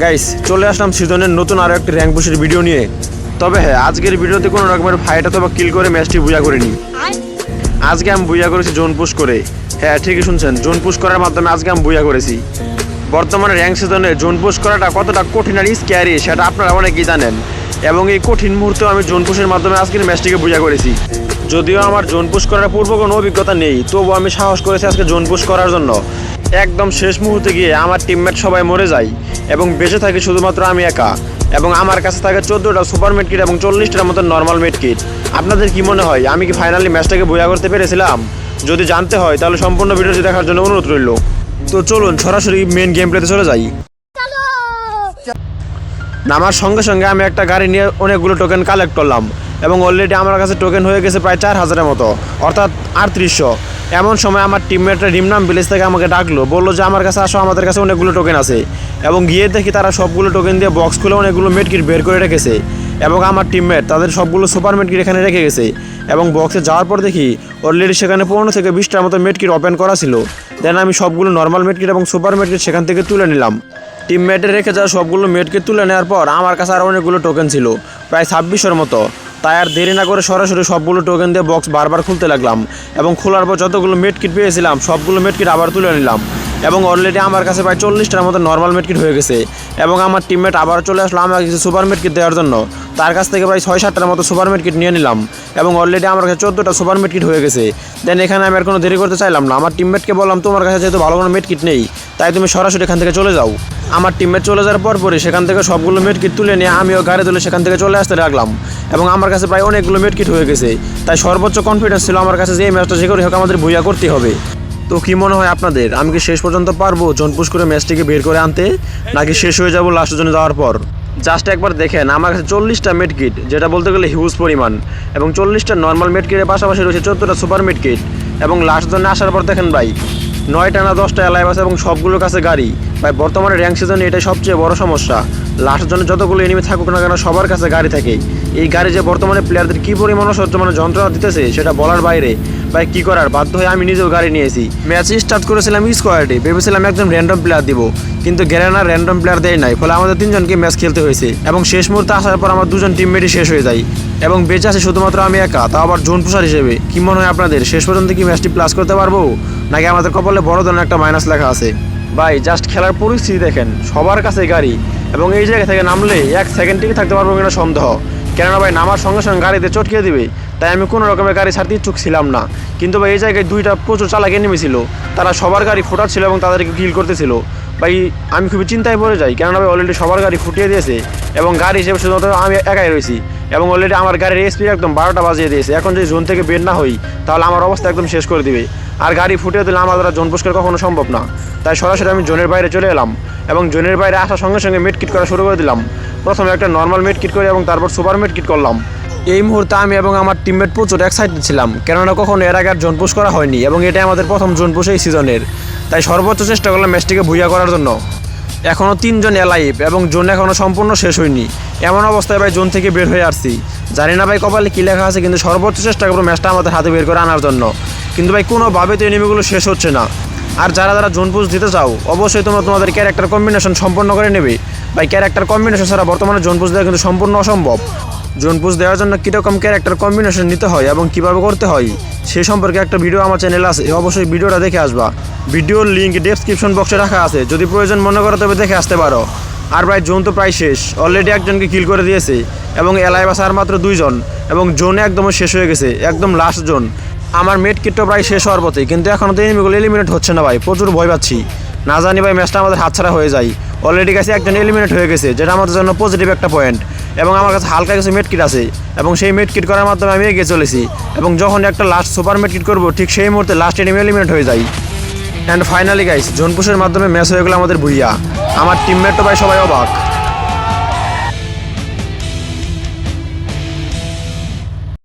Guys চলে আসলাম সিজনের নতুন আরও একটি র্যাঙ্ক পুশের ভিডিও নিয়ে। তবে হ্যাঁ আজকের ভিডিওতে কোনো রকমের ফাইট অথবা কিল করে ম্যাচটি বুঝা করিনি। আজকে আমি বুঝা করেছি জোন পুশ করে। হ্যাঁ ঠিকই শুনছেন জোন পুশ করার মাধ্যমে আজকে আমি বুঝা করেছি। বর্তমানে র্যাঙ্ক সিজনে জোন পুশ করাটা কতটা কঠিন আর স্ক্যারি সেটা আপনারা অনেকেই জানেন। এবং এই কঠিন মুহূর্তেও আমি জোন পুশের মাধ্যমে আজকের ম্যাচটিকে বুঝা করেছি। যদিও আমার জোন পুশ করার পূর্ব কোনো অভিজ্ঞতা নেই তবুও আমি সাহস করেছি আজকে জোন পুশ করার জন্য। একদম শেষ মুহূর্তে গিয়ে আমার টিমমেট সবাই মরে যায় এবং বেঁচে থাকি শুধুমাত্র আমি একা এবং আমার কাছে থাকে চোদ্দোটা সুপার মেড কিট এবং চল্লিশটার মতো নর্মাল মেড কিট আপনাদের কি মনে হয়? আমি কি ফাইনালি ম্যাচটাকে বইয়া করতে পেরেছিলাম? যদি জানতে হয়, তাহলে সম্পূর্ণ ভিডিওটি দেখার জন্য অনুরোধ রইল। তো চলুন, সরাসরি মেন গেম প্লেতে চলে যাই। নামার সঙ্গে সঙ্গে আমি একটা গাড়ি নিয়ে অনেকগুলো টোকেন কালেক্ট করলাম এবং অলরেডি আমার কাছে টোকেন হয়ে গেছে প্রায় চার হাজারের মতো, অর্থাৎ আটত্রিশশো। এমন সময় আমার টিমমেটরা রিমনাম ভিলেজ থেকে আমাকে ডাকলো, বলল যে, আমার কাছে আসো, আমাদের কাছে অনেকগুলো টোকেন আছে। এবং গিয়ে দেখি তারা সবগুলো টোকেন দিয়ে বক্স খুলে অনেকগুলো মেডকিট বের করে রেখেছে। এবং আমার টিমমেট তাদের সবগুলো সুপার মেডকিট এখানে রেখে গেছে। এবং বক্সে যাওয়ার পর দেখি অলরেডি সেখানে পনেরো থেকে বিশটার মতো মেডকিট ওপেন করা ছিল। দেন আমি সবগুলো নর্মাল মেডকিট এবং সুপার মেডকিট সেখান থেকে তুলে নিলাম। টিমমেটে রেখে যাওয়া সবগুলো মেটকে তুলে নেওয়ার পর আমার কাছে আরও অনেকগুলো টোকেন ছিল, প্রায় ছাব্বিশের মতো। তাই আর দেরি না করে সরাসরি সবগুলো টোকেন দিয়ে বক্স বারবার খুলতে লাগলাম এবং খোলার পর যতগুলো মেট কিট পেয়েছিলাম, সবগুলো মেট কিট আবার তুলে নিলাম। এবং অলরেডি আমার কাছে প্রায় চল্লিশটার মতো নর্মাল মেট কিট হয়ে গেছে। এবং আমার টিমমেট আবার চলে আসলো আমাকে কিছু সুপার মেট কিট দেওয়ার জন্য। তার কাছ থেকে প্রায় ছয় সাতটার মতো সুপার মেট কিট নিয়ে নিলাম। এবং অলরেডি আমার কাছে চোদ্দোটা সুপার মেট কিট হয়ে গেছে। দেন এখানে আমি আর কোনো দেরি করতে চাইলাম না। আমার টিমমেটকে বললাম, তোমার কাছে যেহেতু ভালো কোনো মেট কিট নেই, তাই তুমি সরাসরি এখান থেকে চলে যাও। আমার টিমমেট চলে যাওয়ার পর পরে সেখান থেকে সবগুলো মেট কিট তুলে নিয়ে আমিও গাড়ি তুলে সেখান থেকে চলে আসতে লাগলাম। এবং আমার কাছে প্রায় অনেকগুলো মেট কিট হয়ে গেছে। তাই সর্বোচ্চ কনফিডেন্স ছিল আমার কাছে যে এই ম্যাচটা যে করে হোক আমাদের ভুইয়া করতে হবে। তো কি মনে হয় আপনাদের? আমি কি শেষ পর্যন্ত পারব জনপুশ করে ম্যাচটিকে বের করে আনতে, নাকি শেষ হয়ে যাব লাস্টের জন্য যাওয়ার পর? জাস্ট একবার দেখেন, আমার কাছে চল্লিশটা মেড কিট যেটা বলতে গেলে হিউজ পরিমাণ, এবং চল্লিশটা নর্মাল মেড কিটের পাশাপাশি রয়েছে চোদ্দোটা সুপার মেড কিট এবং লাস্ট জন্য আসার পর দেখেন ভাই, নয়টা না দশটা এলাইভ আছে এবং সবগুলোর কাছে গাড়ি। ভাই, বর্তমানে র্যাঙ্ক সিজনে এটাই সবচেয়ে বড় সমস্যা। লাস্টের জন্য যতগুলো এনিমি থাকুক না কেন সবার কাছে গাড়ি থাকে। এই গাড়ি যে বর্তমানে প্লেয়ারদের কী পরিমাণ সহ্য মানে যন্ত্রণা দিতেছে, সেটা বলার বাইরে। ভাই, কি করার? বাধ্য হয়ে আমি নিজেও গাড়ি নিয়েছি ম্যাচ স্টার্ট করেছিলাম স্কোয়াডে ভেবেছিলাম একজন র্যান্ডম প্লেয়ার দিব। কিন্তু গ্যারেনা র্যান্ডম প্লেয়ার দেয় নাই, ফলে আমাদের তিনজনকে ম্যাচ খেলতে হয়েছে। এবং শেষ মুহূর্তে আসার পর আমার দুজন টিমমেটই শেষ হয়ে যায়। এবং বেঁচে আছে শুধুমাত্র আমি একা, তাও আবার জোন পুষার হিসেবে। কি মনে হয় আপনাদের, শেষ পর্যন্ত কি ম্যাচটি প্লাস করতে পারব? নাকি আমাদের কপালে বড় ধরনের একটা মাইনাস লেখা আছে? ভাই জাস্ট খেলার পরিস্থিতি দেখেন, সবার কাছে গাড়ি। এবং এই জায়গা থেকে নামলে এক সেকেন্ড টিকে থাকতে পারব কিনা সন্দেহ। কেননা ভাই, নামার সঙ্গে সঙ্গে গাড়িতে চটকিয়ে দিবে, তাই আমি কোনো রকমের গাড়ি ছাড়তে ইচ্ছুক ছিলাম না। কিন্তু ভাই, এই জায়গায় দুইটা প্রচুর চালাকে নেমেছিল তারা সবার গাড়ি ফোটাচ্ছিল এবং তাদেরকে গিল করতেছিল। ভাই, আমি খুবই চিন্তায় পড়ে যাই। কেননা ভাই অলরেডি সবার গাড়ি ফুটিয়ে দিয়েছে এবং গাড়ি হিসেবে শুধুমাত্র আমি একাই রয়েছি। এবং অলরেডি আমার গাড়ির এসপি একদম বারোটা বাজিয়ে দিয়েছে। এখন যদি জোন থেকে বের না হই, তাহলে আমার অবস্থা একদম শেষ করে দিবে। আর গাড়ি ফুটিয়ে দিলে আমার দ্বারা জোন পুষ্কার কখনো সম্ভব না। তাই সরাসরি আমি জোনের বাইরে চলে এলাম এবং জোনের বাইরে আসার সঙ্গে সঙ্গে মেট কিট করা শুরু করে দিলাম। প্রথমে একটা নর্মাল মেট কিট করি এবং তারপর সুপার মেট কিট করলাম। এই মুহূর্তে আমি এবং আমার টিমমেট প্রচুর এক্সাইটেড ছিলাম। কেননা কখনো এর আগে আর জোন পুশ করা হয়নি এবং এটা আমাদের প্রথম জোন পুশ এই সিজনের তাই সর্বোচ্চ চেষ্টা করলাম ম্যাচটিকে ভুইয়া করার জন্য। এখনও তিনজন এলাইভ এবং জোন এখনও সম্পূর্ণ শেষ হয়নি। এমন অবস্থায় ভাই জোন থেকে বের হয়ে আসছি। জানি না ভাই কপালে কী লেখা আছে, কিন্তু সর্বোচ্চ চেষ্টা করব ম্যাচটা আমাদের হাতে বের করে আনার জন্য। কিন্তু ভাই কোনোভাবে তো এনিমিগুলো শেষ হচ্ছে না। আর যারা যারা জোন পুজ দিতে চাও, অবশ্যই তোমরা তোমাদের ক্যারেক্টার কম্বিনেশন সম্পন্ন করে নেবে। ভাই ক্যারেক্টার কম্বিনেশন ছাড়া বর্তমানে জোন পুজ দেওয়া কিন্তু সম্পূর্ণ অসম্ভব। জোন পুজ দেওয়ার জন্য কীরকম ক্যারেক্টার কম্বিনেশন নিতে হয় এবং কীভাবে করতে হয়, সে সম্পর্কে একটা ভিডিও আমার চ্যানেলে আছে অবশ্যই ভিডিওটা দেখে আসবা। ভিডিওর লিঙ্ক ডেসক্রিপশন বক্সে রাখা আছে, যদি প্রয়োজন মনে করো তবে দেখে আসতে পারো। আর প্রায় জোন তো প্রায় শেষ অলরেডি একজনকে কিল করে দিয়েছে, এবং এলাই বাস আর মাত্র দুইজন, এবং জোনে একদম শেষ হয়ে গেছে, একদম লাস্ট জোন। আমার মেট কিটটা প্রায় শেষ হওয়ার পথে, কিন্তু এখনও তো এনিমিগুলো এলিমিনেট হচ্ছে না ভাই, প্রচুর ভয় পাচ্ছি। না জানি ভাই ম্যাচটা আমাদের হাতছাড়া হয়ে যায়। অলরেডি কাছে একজন এলিমিনেট হয়ে গেছে, যেটা আমাদের জন্য পজিটিভ একটা পয়েন্ট এবং আমার কাছে হালকা কিছু মেট কিট আছে এবং সেই মেডকিট করার মাধ্যমে আমি এগিয়ে চলেছি এবং যখন একটা লাস্ট সুপার মেডকিট করব, ঠিক সেই মুহূর্তে লাস্ট এনিমি এলিমিনেট হয়ে যায় অ্যান্ড ফাইনালি গাইস জোনপুষের মাধ্যমে ম্যাচ হয়ে গেলো আমাদের ভুইয়া। আমার টিমমেট তো ভাই সবাই অবাক।